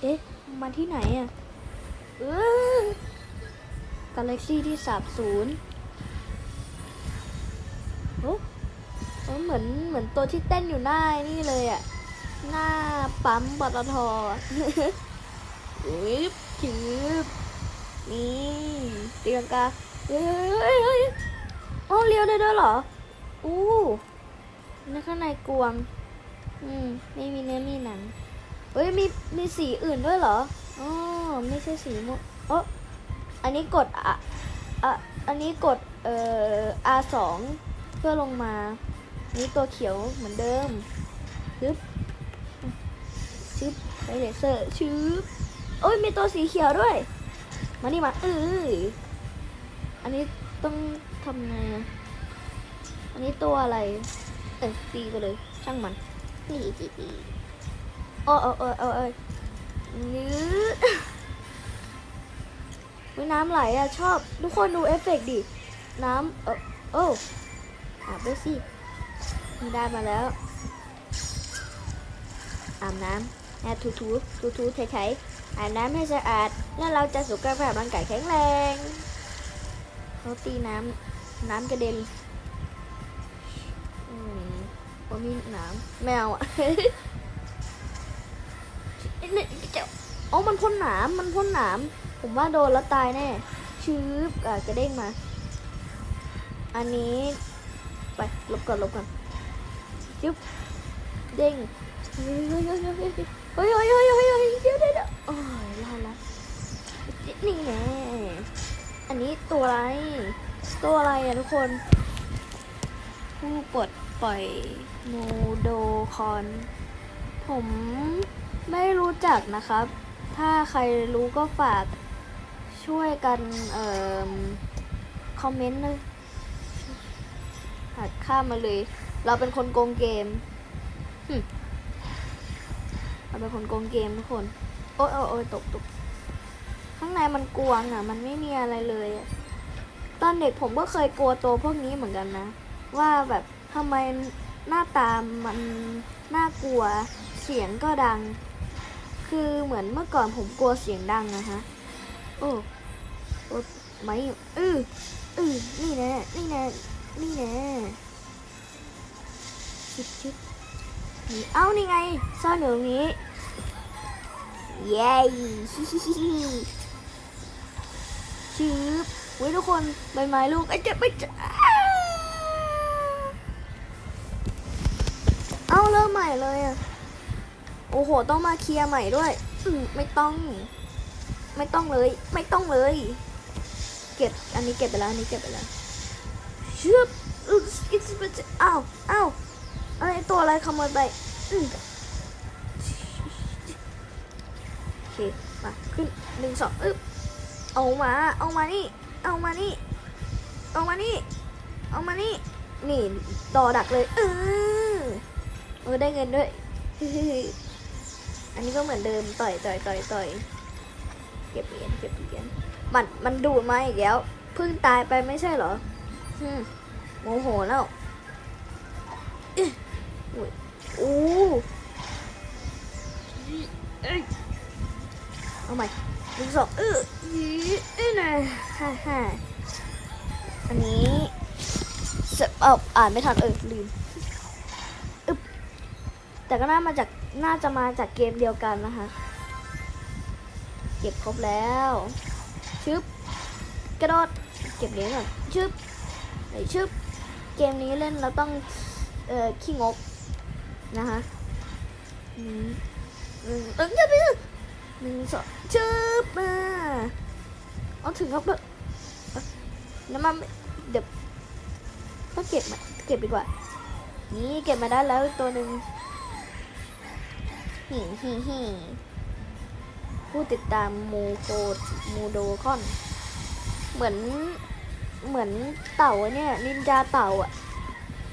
เอ๊ะมาที่ไหนอะเออกาแล็กซี่ที่สาบศูนย์โอ้เออเหมือนเหมือนตัวที่เต้นอยู่หน้านี่เลยอะ หน้าปั๊มปตทอึ๊บถือนี่ตีลังกาเฮ้ยเฮ้ยเฮ้ยอ๋อเลี้ยวได้ด้วยเหรอ อู้นั่นข้างในกวง อืม ไม่มีเนื้อมีหนัง ฮ้ยมีมีสีอื่นด้วยเหรออ๋อไม่ใช่สีม่วงเอออันนี้กดอะอะอันนี้กดเอ่อ R สองเพื่อลงมานี่ตัวเขียวเหมือนเดิมชึบชึบไปเลเซอร์ชึบโอ้ยมีตัวสีเขียวด้วย มานี่มาเอออันนี้ต้องทำไงอะอันนี้ตัวอะไร เออตีไปเลย ช่างมันนี่ตีตี อ้โอ้โอ้โอ้โอ้ยนื้อน้ำไหลอะชอบ ทุกคนดูเอฟเฟกต์ดิ น้ำเออโอ้อาบด้วยสิได้มาแล้ว อาบน้ำแอบถูถูถูถูๆไถๆอาบน้ำให้สะอาด แล้วเราจะสุขภาพร่างกายแข็งแรงเขาตีน้ำน้ำกระเด็นอืมว่ามีน้ำแมวอะ อ๋อมันพ่นหนาม มันพ่นหนาม ผมว่าโดนแล้วตายแน่ ชื้บอะกะเด้งมา อันนี้ ไป ลบก่อนลบก่อนยึบเด้ง เฮ้ยเฮ้ยเฮ้ยเฮ้ยเฮ้ยเฮ้ยเฮ้ยเดี๋ยวเดี๋ยวโอ้ยลาละนี่แน่อันนี้ตัวอะไร ตัวอะไรอะทุกคน ผู้ปลดปล่อยโมโดคอน ผม ไม่รู้จักนะครับ ถ้าใครรู้ก็ฝากช่วยกันเอ่อคอมเมนต์เลยหัดข้ามมาเลย เราเป็นคนโกงเกมเราเป็นคนโกงเกมทุกคนโอ้ยโอ้ยโอ้ยตกตกข้างในมันกวงอะ มันไม่มีอะไรเลยตอนเด็กผมก็เคยกลัวตัวพวกนี้เหมือนกันนะ ว่าแบบทำไมหน้าตามันน่ากลัวเสียงก็ดัง คือเหมือนเมื่อก่อนผมกลัวเสียงดังนะฮะ โอ้โอ้ไม่อืออือนี่แน่นี่แน่นี่แน่ชิบชิบเอ้านี่ไงซ่อนอยู่ตรงนี้ เย้ฮิฮิฮิฮิชืบเว้ยทุกคนใบไม้ลูกไอ้เจ็บไปจ้าเอาเริ่มใหม่เลยอะ โอ้โห ต้องมาเคลียร์ใหม่ด้วยอืมไม่ต้อง ไม่ต้องเลย ไม่ต้องเลย เก็บ อันนี้เก็บไปแล้วอันนี้เก็บไปแล้วชึบอึ๊กอ้าวอ้าวอะไรตัวอะไรขโมยไปอืมโอเค มาขึ้นหนึ่งสองอึ๊บเอามา เอามานี่ เอามานี่ เอามานี่ เอามานี่ นี่ต่อดักเลย เออเออได้เงินด้วย อันนี้ก็เหมือนเดิมต่อยต่อยต่อยต่อยเก็บเหรียญเก็บเหรียญมันมันดูดมาอีกแล้วเพิ่งตายไปไม่ใช่เหรอฮึมโมโหแล้วอึ๊ะอุ้ยอู้เอ้ยเอาใหม่หนึ่งสองเออยีเอ้ยนะฮ่าฮ่าอันนี้เสเอาอ่านไม่ทันเออลืมอึ๊บแต่ก็น่ามาจาก น่าจะมาจากเกมเดียวกันนะคะ เก็บครบแล้วชึบกระโดดเก็บเหรียญก่อนชึบไหนชึบเกมนี้เล่นเราต้องเอ่อขี้งกนะคะหนึ่งหนึ่งเอ้ยหนึ่งสองชึบมาเอาถึงครับเถอะเอ้ยน้ำมันเดี๋ยวต้องเก็บมาเก็บดีกว่า นี่เก็บมาได้แล้วตัวหนึ่ง ฮิฮิฮิผู้ติดตามมูโคมูโดคอน เหมือน เหมือนเต่าเนี่ยนินจาเต่าอะ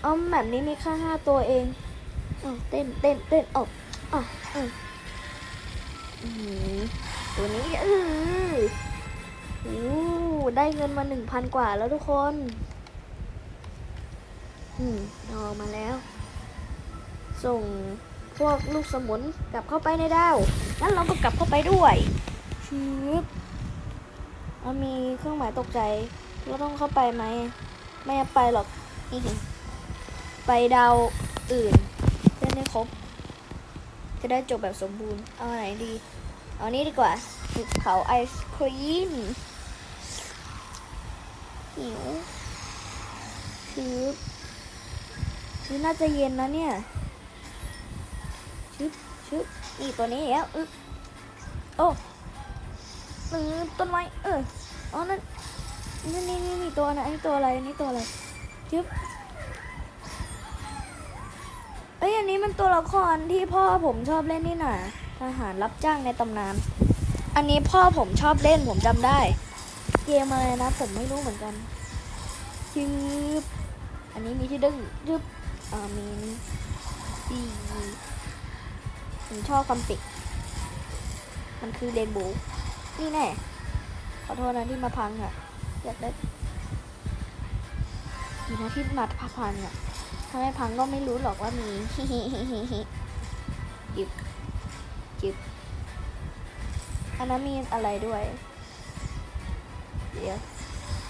เอแบบนี้มีแค่ห้าตัวเองอเต้นเต้นเต้นออกอ๋ออืมอืมตัวนี้เออโอ้ได้เงินมาหนึ่งพันกว่าแล้วทุกคน อืมเอมาแล้ว ส่ง พวกลูกสมุนกลับเข้าไปในดาวงั้นเราก็กลับเข้าไปด้วยชืบมันมีเครื่องหมายตกใจ เราต้องเข้าไปไหม ไม่ไปหรอก ไปดาวอื่นเล่นให้ครบ จะได้จบแบบสมบูรณ์ เอาไหนดี เอานี้ดีกว่าภูเขาไอศครีมหิวชืบนี่น่าจะเย็นนะเนี่ย ชึบชึบนี่ตัวนี้แล้วอึโอ้เออต้นไม้เอออ๋อนั่นนี่นี่นี่นี่ตัวนะอันนี้ตัวอะไรอันนี้ตัวอะไรชึบเอ้ยอันนี้มันตัวละครที่พ่อผมชอบเล่นนี่น่ะทหารรับจ้างในตำนานอันนี้พ่อผมชอบเล่นผมจำได้ เกมอะไรนะ ผมไม่รู้เหมือนกันชึบอันนี้มีที่ดึงชึบอ่ามีนี่ดี ผมชอบความปิดมันคือเรนโบว์นี่แน่ ขอโทษนะที่มาพังอะ อยากได้ดีนะที่มาพังอะถ้าไม่พังก็ไม่รู้หรอกว่ามีฮิฮิฮิฮิฮิจิบจิบอันนั้นมีอะไรด้วย เดี๋ยว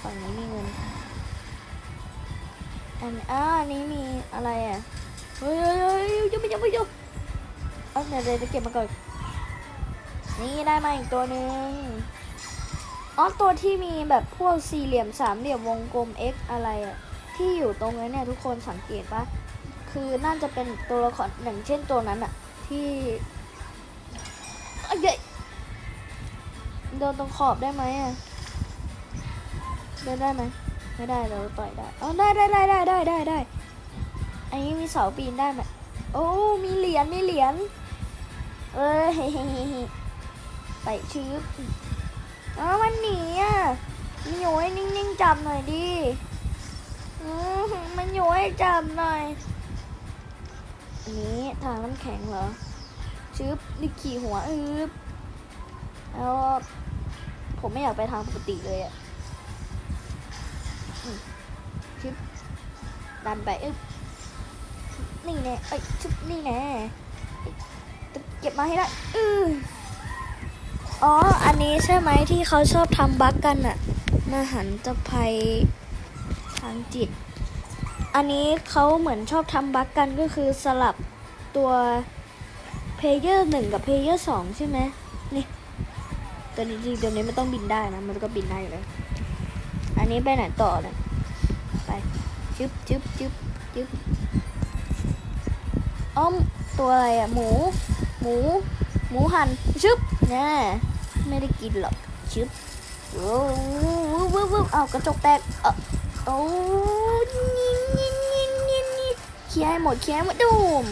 ฝั่งนี้มีเงิน อันอ่าอันนี้มีอะไรอะ เฮ้ยเฮ้ยเฮ้ยยุบยุบยุบยุบ เอาเดี๋ยวเดี๋ยวจะเก็บมาก่อนนี่ได้มาอีกตัวหนึ่งอ๋อตัวที่มีแบบพวกสี่เหลี่ยมสามเหลี่ยมวงกลม x อะไรอะที่อยู่ตรงนี้นเนี่ยทุกคนสังเกตปะคือน่าจะเป็นตัวละครอย่างเช่นตัวนั้นอะที่เอ้ยเย้ยโดนตรงขอบได้ไหมอะเดินได้ไหมไม่ได้เราต่อยได้อ๋อได้ได้ได้ได้ได้ได้ได้อันนี้มีเสาปีนได้ไหมโอ้ มีเหรียญมีเหรียญ เอ้ยไปชื้ออ๋อมันหนีอะมันอยู่ให้นิ่งๆจับหน่อยดิอือมันอยู่ให้จับหน่อยนี้ทางน้ำแข็งเหรอชื้อดิขี่หัวอืบแล้วผมไม่อยากไปทางปกติเลยอะชื้อดันไปอึบนี่แน่ไอ้ยชุบนี่แน่ ก็บมาให้ได้อืออ๋อ อันนี้ใช่ไหมที่เขาชอบทำบั๊กกันอะมหันตะภัยทางจิต อันนี้เขาเหมือนชอบทำบั๊กกันก็คือสลับตัวเพลเยอร์หนึ่งกับเพลเยอร์สองใช่ไหมนี่แต่จริงๆตัวนี้ไม่ต้องบินได้นะ มันก็บินได้เลย อันนี้ไปไหนต่อเนี่ยไปจึ๊บจึ๊บจึ๊บจึ๊บอ้อมตัวอะไรอะหมู หมู หมูหันชึบแน่ไม่ได้กินหรอกชึบโอ้ววววเอากระจกแตกเออโอ้ยินยินยินยินยินเคลียร์ให้หมดเคลียร์ให้หมดดูม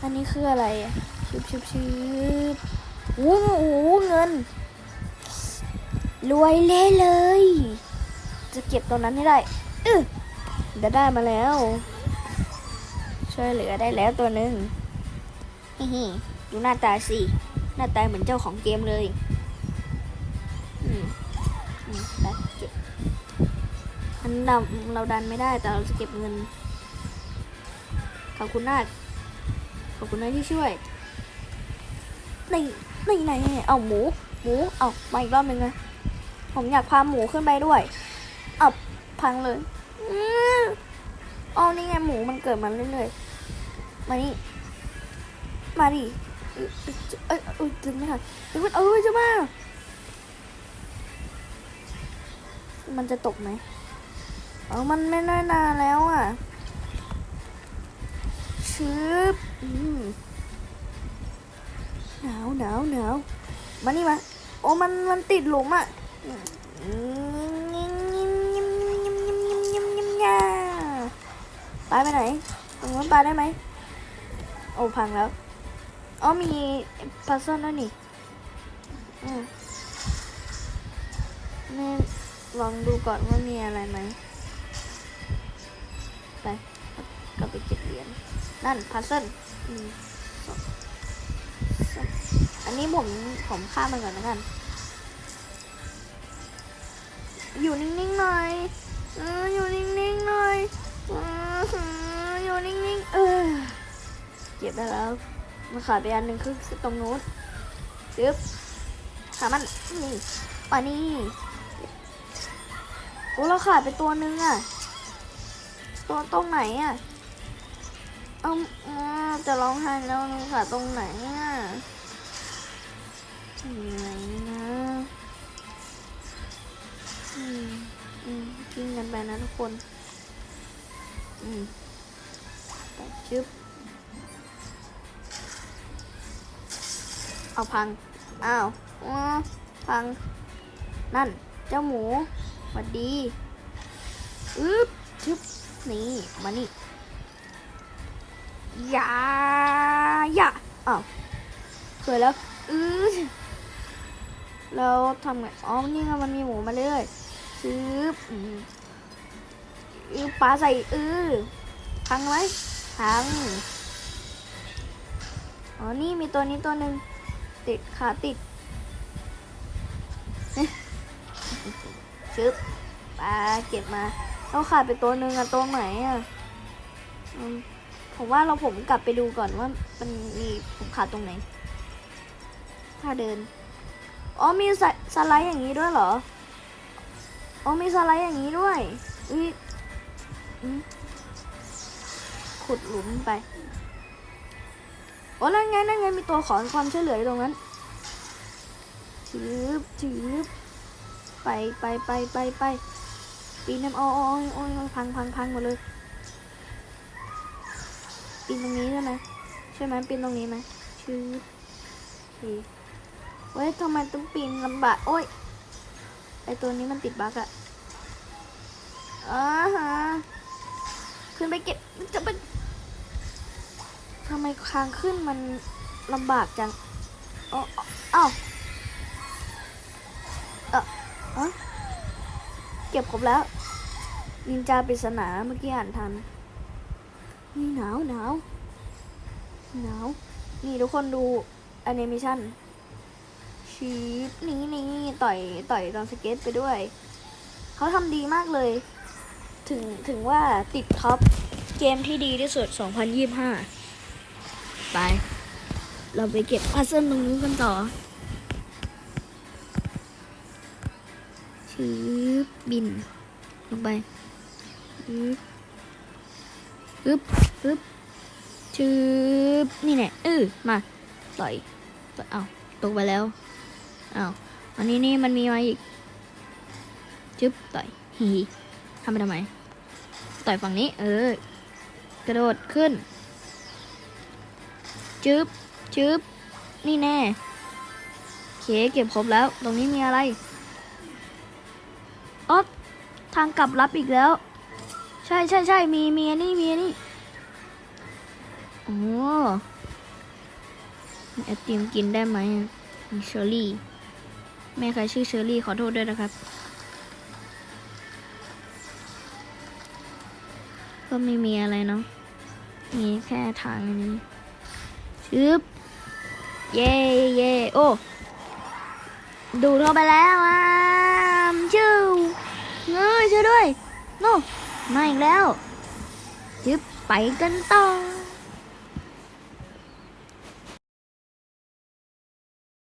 อันนี้คืออะไรชึบชึบชึบโอ้โหเงิน รวยเละเลย จะเก็บตรงนั้นให้ได้เออจะได้มาแล้ว ช่วยเหลือได้แล้วตัวหนึ่ง ฮิฮิดูหน้าตาสิ หน้าตาเหมือนเจ้าของเกมเลย อืมอืมไปเก็บอันเราเราดันไม่ได้แต่เราจะเก็บเงิน ขอบคุณนาขอบคุณนาที่ช่วยในี่นี่ไหนเอาหมู หมู เอามาอีกรอบหนึ่งนะผมอยากพาหมูขึ้นไปด้วยเอาพังเลยอืออ๋อนี่ไงหมูมันเกิดมาเรื่อยๆมานี่ มาดิเอ้ยเอ้ยดึงไม่ทันดึงไม่เอ้ยจะมา มันจะตกไหมเออมันไม่น้อยนาแล้วอะชืบหนาวหนาวหนาวมานี่มา โอ้มันมันติดหลุมอะไปไปไหนตรงนู้นไปได้ไหม โอ้พังแล้ว อ๋อมีพัซเซิลแล้วนี่แม่ลองดูก่อนว่ามีอะไรไหม ไปก็ไปเก็บเหรียญนั่นพัซเซิลาส้มอันนี้ผมผมข้ามันก่อนแล้วกัน อยู่นิ่งๆหน่อยอยู่นิ่งๆหน่อยอออยู่นิ่งๆ เออเก็บได้แล้ว มันขาดไปอันหนึ่งคือตรงนู้นจึ๊บหามันนี่มานี่โอ้เราขาดไปตัวนึงอะตัวตรงไหนอะเอาอ่าจะร้องไห้แล้วขาดตรงไหนอะไหนนะอืมอืมกินกันไปนะทุกคน อืมไปจึ๊บ เอาพัง อ้าวพัง นั่น เจ้าหมูสวัสดีอึ๊บชึบนี่ มานี่อย่าย่าอ้าวสวยแล้วอือแล้วทำไง อ๋อ นี่ไงมันมีหมูมาเรื่อยชึบอืมอือปลาใส่อือพังไหมพัง อ๋อ นี่มีตัวนี้ตัวหนึ่ง ติดขาติดชึบปลาเก็บมาเราขาดไปตัวหนึ่งอะตัวไหนอะผมว่าเราผมกลับไปดูก่อนว่ามันมีผมขาดตรงไหน ถ้าเดิน อ๋อมีสไลด์อย่างนี้ด้วยเหรอ อ๋อมีสไลด์อย่างนี้ด้วยอุ้ยขุดหลุมไป โอ้นั่นไงนั่นไงมีตัวขอความช่วยเหลืออยู่ตรงนั้นชืบชืบไปไปไปไปไปปีนน้ำโอ้โอ้ยโอ้ยอ้ยพังพังพังหมดเลยปีนตรงนี้ใช่ไหมใช่ไหมปีนตรงนี้ไหมชืบโอเคเว้ยทำไมต้องปีนลำบากโอ้ยไอตัวนี้มันติดบั๊กอะอ่าฮะขึ้นไปเก็บจะไป ทำไมคางขึ้นมันลำบากจังอ๋ออ้าวเออฮะเก็บครบแล้ว นินจาปริศนาเมื่อกี้อ่านทัน นี่หนาวหนาวหนาว นี่ทุกคนดูแอนิเมชันชีสนี่นี่ต่อยต่อยตอนสเก็ตไปด้วย เขาทำดีมากเลย ถึงถึงว่าติดท็อปเกมที่ดีที่สุด 2025 ไป เราไปเก็บพัซเซิลตรงนู้นกันต่อชืบบินลงไปชืบฮึบฮึบชืบนี่แน่เออมาต่อยต่อยเอาตกไปแล้วเอาอันนี้นี่มันมีมาอีกจึ๊บต่อยฮีทำไปทำไม ต่อยฝั่งนี้ เออกระโดดขึ้น จึ๊บจึ๊บนี่แน่เคเก็บครบแล้ว ตรงนี้มีอะไรอ๊อฟทางกลับรับอีกแล้ว ใช่ใช่ใช่มีมีนี่มีนี่โอ้มีไอติมกินได้ไหมมีเชอร์รี่ แม่ใครชื่อเชอร์รี่ขอโทษด้วยนะครับ ก็ไม่มีอะไรเนาะมีแค่ทางนี้ ชึบ เย่เย่โอ้ ดูดเข้าไปแล้วอะชิวเงยช่วยด้วย โน่มาอีกแล้วชึบไปกันต่อ